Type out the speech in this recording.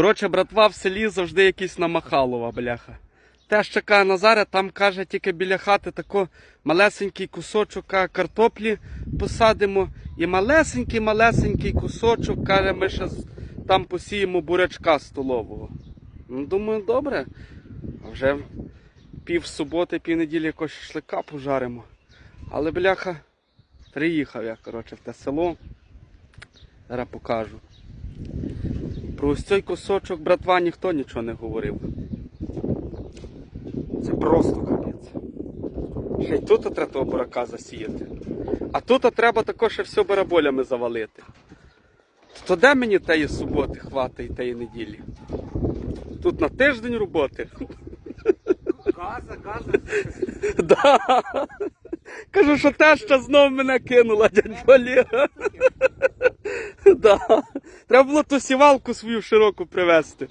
Коротше, братва в селі завжди якийсь намахалова, бляха. Теж чекає Назаря, там каже, тільки біля хати тако малесенький кусочок картоплі посадимо. І малесенький-малесенький кусочок, каже, ми ще там посіємо бурячка столового. Ну, думаю, добре. А вже пів суботи, пів неділі якось шашлика пожаримо. Але бляха, приїхав я, коротше, в те село. Зараз покажу. Про ось цей кусочок братва ніхто нічого не говорив. Це просто капець. Ще й тут треба того бурака засіяти. А тут треба також ще все бараболями завалити. То де мені тієї суботи хватить і тієї неділі? Тут на тиждень роботи. Газа, газа. Да. Кажу, що теща знов мене кинула, дядь Валера. Треба було ту сівалку свою широку привезти.